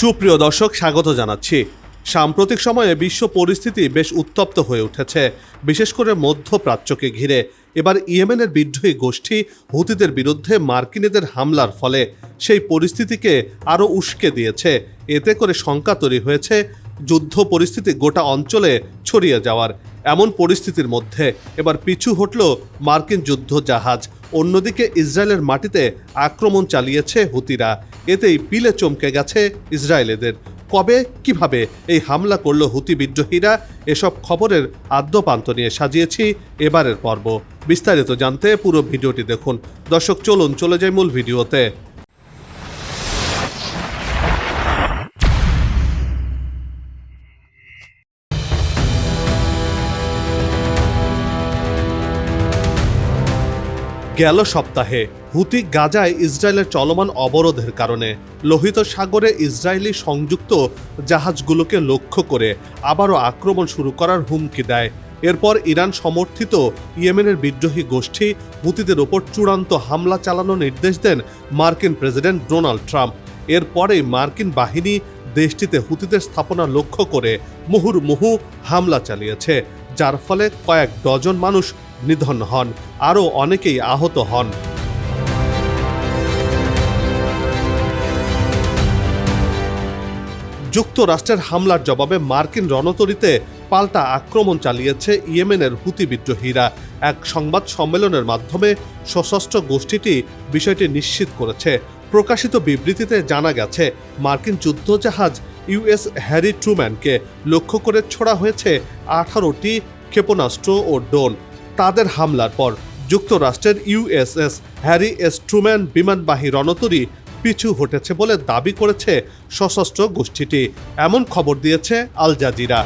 সুপ্রিয় দর্শক, স্বাগত জানাচ্ছি। সাম্প্রতিক সময়ে বিশ্ব পরিস্থিতি বেশ উত্তপ্ত হয়ে উঠেছে, বিশেষ করে মধ্যপ্রাচ্যকে ঘিরে। এবার ইয়েমেনের বিদ্রোহী গোষ্ঠী হুতিদের বিরুদ্ধে মার্কিনীদের হামলার ফলে সেই পরিস্থিতিকে আরও উস্কে দিয়েছে। এতে করে শঙ্কা তৈরি হয়েছে, যুদ্ধ পরিস্থিতি গোটা অঞ্চলে ছড়িয়ে যাওয়ার। এমন পরিস্থিতির মধ্যে এবার পিছু হটল মার্কিন যুদ্ধ জাহাজ অন্যদিকে ইসরায়েলের মাটিতে আক্রমণ চালিয়েছে হুতিরা। এতেই পিলে চমকে গেছে ইসরায়েলেদের কবে, কীভাবে এই হামলা করল হুতি বিদ্রোহীরা, এসব খবরের আদ্যপান্ত নিয়ে সাজিয়েছি এবারের পর্ব। বিস্তারিত জানতে পুরো ভিডিওটি দেখুন। দর্শক, চলুন, চলে যাই মূল ভিডিওতে। গেল সপ্তাহে। হুতি গাজায় ইসরায়েলের চলমান অবরোধের কারণে লোহিত সাগরে ইসরায়েলি সংযুক্ত জাহাজগুলোকে লক্ষ্য করে আবারও আক্রমণ শুরু করার হুমকি দেয়। এরপর ইরান সমর্থিত ইয়েমেনের বিদ্রোহী গোষ্ঠী হুতিদের ওপর চূড়ান্ত হামলা চালানোর নির্দেশ দেন মার্কিন প্রেসিডেন্ট ডোনাল্ড ট্রাম্প। এরপরেই মার্কিন বাহিনী দেশটিতে হুতিদের স্থাপনা লক্ষ্য করে মুহুর্মুহু হামলা চালিয়েছে, যার ফলে কয়েক ডজন মানুষ নিধন হন। আরও অনেকেই আহত হন। যুক্তরাষ্ট্রের হামলার জবাবে মার্কিন রণতরীতে পাল্টা আক্রমণ চালিয়েছে ইয়েমেনের হুতি বিদ্রোহীরা। এক সংবাদ সম্মেলনের মাধ্যমে সশস্ত্র গোষ্ঠীটি বিষয়টি নিশ্চিত করেছে। প্রকাশিত বিবৃতিতে জানা গেছে, মার্কিন যুদ্ধজাহাজ ইউএস হ্যারি ট্রুম্যানকে লক্ষ্য করে ছোড়া হয়েছে আঠারোটি ক্ষেপণাস্ত্র ও ড্রোন। তাদের হামলার পর যুক্তরাষ্ট্রের ইউএসএস হ্যারি এস ট্রুম্যান বিমানবাহী রণতরী পিছু হটেছে বলে দাবি করেছে সশস্ত্র গোষ্ঠীটি। এমন খবর দিয়েছে আল জাজিরা।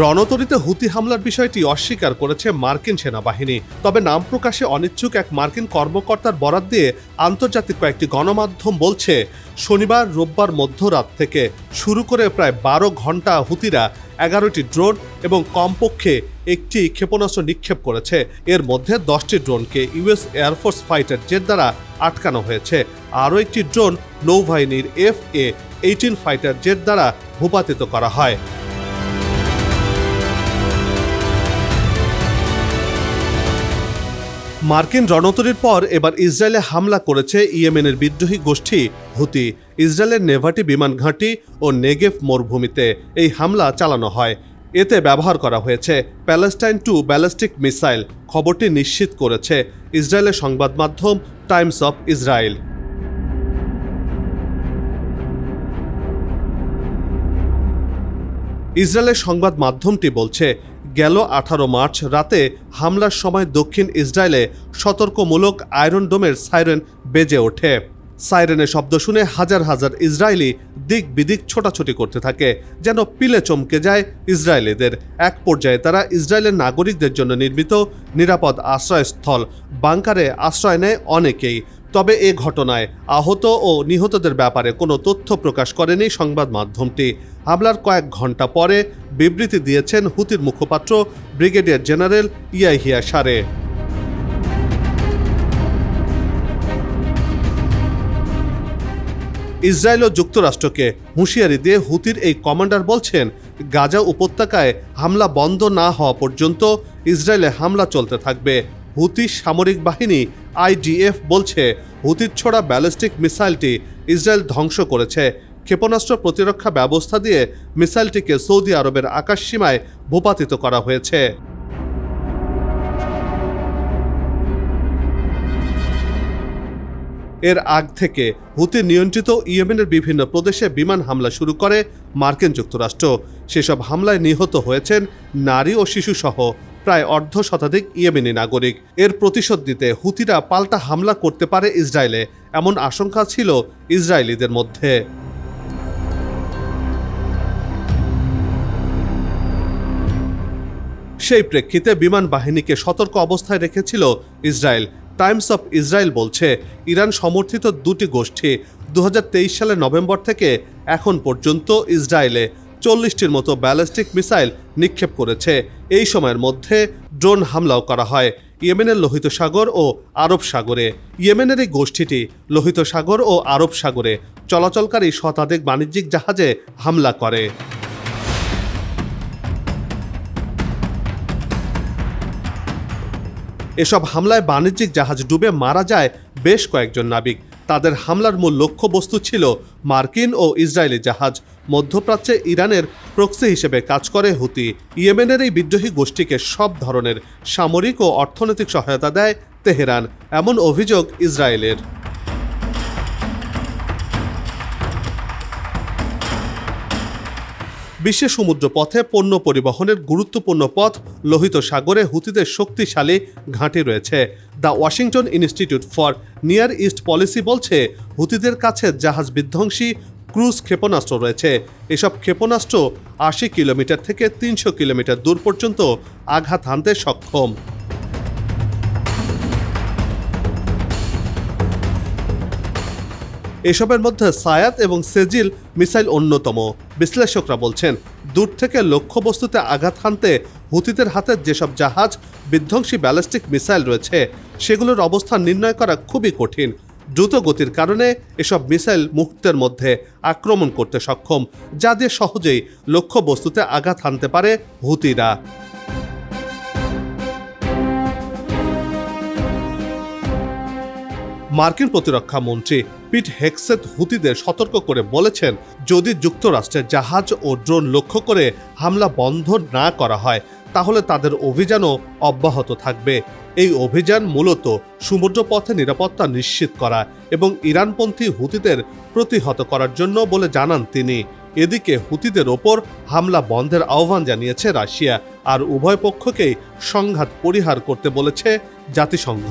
রণতরীতে হুতি হামলার বিষয়টি অস্বীকার করেছে মার্কিন সেনাবাহিনী। তবে নাম প্রকাশে অনিচ্ছুক এক মার্কিন কর্মকর্তার বরাত দিয়ে আন্তর্জাতিক কয়েকটি গণমাধ্যম বলছে, শনিবার রোববার মধ্যরাত থেকে শুরু করে প্রায় বারো ঘণ্টা হুতিরা এগারোটি ড্রোন এবং কমপক্ষে একটি ক্ষেপণাস্ত্র নিক্ষেপ করেছে। এর মধ্যে দশটি ড্রোনকে US air force fighter jet দ্বারা আটকানো হয়েছে। আরও একটি ড্রোন নৌবাহিনীর F A eighteen fighter jet দ্বারা ভূপাতিত করা হয়। মার্কিন রণতরীর পর এবার ইসরায়েলে হামলা করেছে ইয়েমেনের বিদ্রোহী গোষ্ঠী হুতি। ইসরায়েলের নেভাটি বিমান ঘাঁটি ও নেগেভ মরুভূমিতে এই হামলা চালানো হয়। এতে ব্যবহার করা হয়েছে প্যালেস্টাইন টু ব্যালিস্টিক মিসাইল, খবরটি নিশ্চিত করেছে ইসরায়েলের সংবাদ মাধ্যম টাইমস অফ ইসরায়েল। ইসরায়েলের সংবাদ মাধ্যমটি বলছে গেল আঠারো মার্চ রাতে হামলার সময় দক্ষিণ ইসরায়েলে সতর্কমূলক আয়রন ডোমের সাইরেন বেজে ওঠে। সাইরেনের শব্দ শুনে হাজার হাজার ইসরায়েলি দিক বিদিক ছোটাছুটি করতে থাকে, যেন পিলে চমকে যায় ইসরায়েলিদের। এক পর্যায়ে তারা ইসরায়েলের নাগরিকদের জন্য নির্মিত নিরাপদ আশ্রয়স্থল বাংকারে আশ্রয় নেয় অনেকেই। তবে এ ঘটনায় আহত ও নিহতদের ব্যাপারে কোনো তথ্য প্রকাশ করেনি সংবাদ মাধ্যমটি। হামলার কয়েক ঘণ্টা পরে বিবৃতি দিয়েছেন হুতির মুখপাত্র ব্রিগেডিয়ার জেনারেল ইয়াহিয়া সারে। ইসরায়েল ও যুক্তরাষ্ট্রকে হুঁশিয়ারি দিয়ে হুতির এই কমান্ডার বলছেন, গাজা উপত্যকায় হামলা বন্ধ না হওয়া পর্যন্ত ইসরায়েলে হামলা চলতে থাকবে। হুতি সামরিক বাহিনী আইডিএফ বলছে, হুতির ছোড়া ব্যালিস্টিক মিসাইলটি ইসরায়েল ধ্বংস করেছে। ক্ষেপণাস্ত্র প্রতিরক্ষা ব্যবস্থা দিয়ে মিসাইলটিকে সৌদি আরবের আকাশসীমায় ভূপাতিত করা হয়েছে। এর আগ থেকে হুতি নিয়ন্ত্রিত ইয়েমেনের বিভিন্ন প্রদেশে বিমান হামলা শুরু করে মার্কিন যুক্তরাষ্ট্র। সেসব হামলায় নিহত হয়েছেন নারী ও শিশুসহ প্রায় অর্ধ শতাধিক ইয়েমেনি নাগরিক। এর প্রতিশোধ দিতে হুতিরা পাল্টা হামলা করতে পারে ইসরায়েলে, এমন আশঙ্কা ছিল ইসরায়েলিদের মধ্যে। সেই প্রেক্ষিতে বিমান বাহিনীকে সতর্ক অবস্থায় রেখেছিল ইসরায়েল। টাইমস অফ ইসরায়েল বলছে, ইরান সমর্থিত দুটি গোষ্ঠী দু হাজার তেইশ সালের নভেম্বর থেকে এখন পর্যন্ত ইসরায়েলে চল্লিশটির মতো ব্যালিস্টিক মিসাইল নিক্ষেপ করেছে। এই সময়ের মধ্যে ড্রোন হামলাও করা হয় ইয়েমেনের লোহিত সাগর ও আরব সাগরে। ইয়েমেনের এই গোষ্ঠীটি লোহিত সাগর ও আরব সাগরে চলাচলকারী শতাধিক বাণিজ্যিক জাহাজে হামলা করে। এসব হামলায় বাণিজ্যিক জাহাজ ডুবে মারা যায় বেশ কয়েকজন নাবিক। তাদের হামলার মূল লক্ষ্যবস্তু ছিল মার্কিন ও ইসরায়েলি জাহাজ। মধ্যপ্রাচ্যে ইরানের প্রক্সি হিসেবে কাজ করে হুতি। ইয়েমেনের এই বিদ্রোহী গোষ্ঠীকে সব ধরনের সামরিক ও অর্থনৈতিক সহায়তা দেয় তেহরান, এমন অভিযোগ ইসরায়েলের। বিশ্বের সমুদ্র পথে পণ্য পরিবহনের গুরুত্বপূর্ণ পথ লোহিত সাগরে হুতিদের শক্তিশালী ঘাঁটি রয়েছে। The Washington Institute for Near East Policy বলছে, হুতিদের কাছে জাহাজ বিধ্বংসী ক্রুজ ক্ষেপণাস্ত্র রয়েছে। এসব ক্ষেপণাস্ত্র আশি কিলোমিটার থেকে তিনশো কিলোমিটার দূর পর্যন্ত আঘাত হানতে সক্ষম। এসবের মধ্যে সায়াত এবং সেজিল মিসাইল অন্যতম। বিশ্লেষকরা বলছেন, দূর থেকে লক্ষ্যবস্তুতে আঘাত হানতে হুতিদের হাতে যেসব জাহাজ, বিধ্বংসী ব্যালিস্টিক মিসাইল রয়েছে, সেগুলোর অবস্থান নির্ণয় করা খুবই কঠিন। দ্রুত গতির কারণে এসব মিসাইল মুহূর্তের মধ্যে আক্রমণ করতে সক্ষম, যা দিয়ে সহজেই লক্ষ্যবস্তুতে আঘাত হানতে পারে হুতিরা। মার্কিন প্রতিরক্ষা মন্ত্রী পিট হেক্সেত হুতিদের সতর্ক করে বলেছেন, যদি যুক্তরাষ্ট্রের জাহাজ ও ড্রোন লক্ষ্য করে হামলা বন্ধ না করা হয়, তাহলে তাদের অভিযানও অব্যাহত থাকবে। এই অভিযান মূলত সমুদ্রপথে নিরাপত্তা নিশ্চিত করা এবং ইরানপন্থী হুতিদের প্রতিহত করার জন্য বলে জানান তিনি। এদিকে হুতিদের ওপর হামলা বন্ধের আহ্বান জানিয়েছে রাশিয়া, আর উভয় পক্ষকেই সংঘাত পরিহার করতে বলেছে জাতিসংঘ।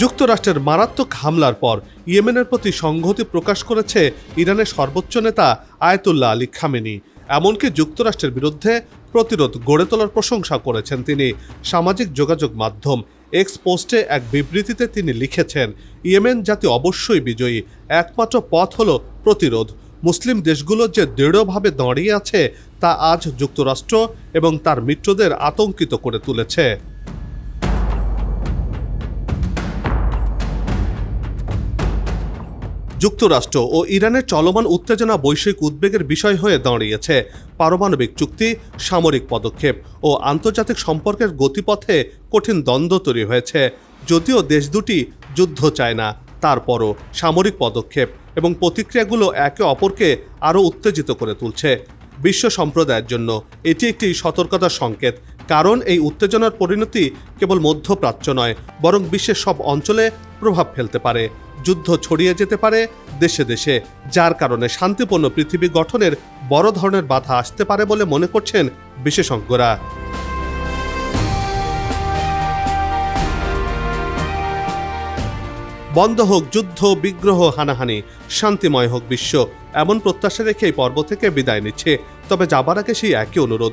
যুক্তরাষ্ট্রের মারাত্মক হামলার পর ইয়েমেনের প্রতি সংহতি প্রকাশ করেছে ইরানের সর্বোচ্চ নেতা আয়তুল্লাহ আলী খামেনি। এমনকি যুক্তরাষ্ট্রের বিরুদ্ধে প্রতিরোধ গড়ে তোলার প্রশংসা করেছেন তিনি। সামাজিক যোগাযোগ মাধ্যম এক্স পোস্টে এক বিবৃতিতে তিনি লিখেছেন, ইয়েমেন জাতি অবশ্যই বিজয়ী, একমাত্র পথ হল প্রতিরোধ। মুসলিম দেশগুলো যে দৃঢ়ভাবে দাঁড়িয়ে আছে তা আজ যুক্তরাষ্ট্র এবং তার মিত্রদের আতঙ্কিত করে তুলেছে। যুক্তরাষ্ট্র ও ইরানের চলমান উত্তেজনা বৈশ্বিক উদ্বেগের বিষয় হয়ে দাঁড়িয়েছে। পারমাণবিক চুক্তি, সামরিক পদক্ষেপ ও আন্তর্জাতিক সম্পর্কের গতিপথে কঠিন দ্বন্দ্ব তৈরি হয়েছে। যদিও দেশ দুটি যুদ্ধ চায় না, তারপরও সামরিক পদক্ষেপ এবং প্রতিক্রিয়াগুলো একে অপরকে আরও উত্তেজিত করে তুলছে। বিশ্ব সম্প্রদায়ের জন্য এটি একটি সতর্কতার সংকেত। কারণ এই উত্তেজনার পরিণতি কেবল মধ্যপ্রাচ্য নয়, বরং বিশ্বের সব অঞ্চলে প্রভাব ফেলতে পারে। যুদ্ধ ছড়িয়ে যেতে পারে দেশে দেশে, যার কারণে শান্তিপূর্ণ পৃথিবী গঠনের বড় ধরনের বাধা আসতে পারে বলে মনে করছেন বিশেষজ্ঞরা। বন্ধ হোক যুদ্ধ, বিগ্রহ, হানাহানি, শান্তিময় হোক বিশ্ব, এমন প্রত্যাশা রেখে এই পর্ব থেকে বিদায় নিচ্ছে। তবে যাবার আগে সেই একই অনুরোধ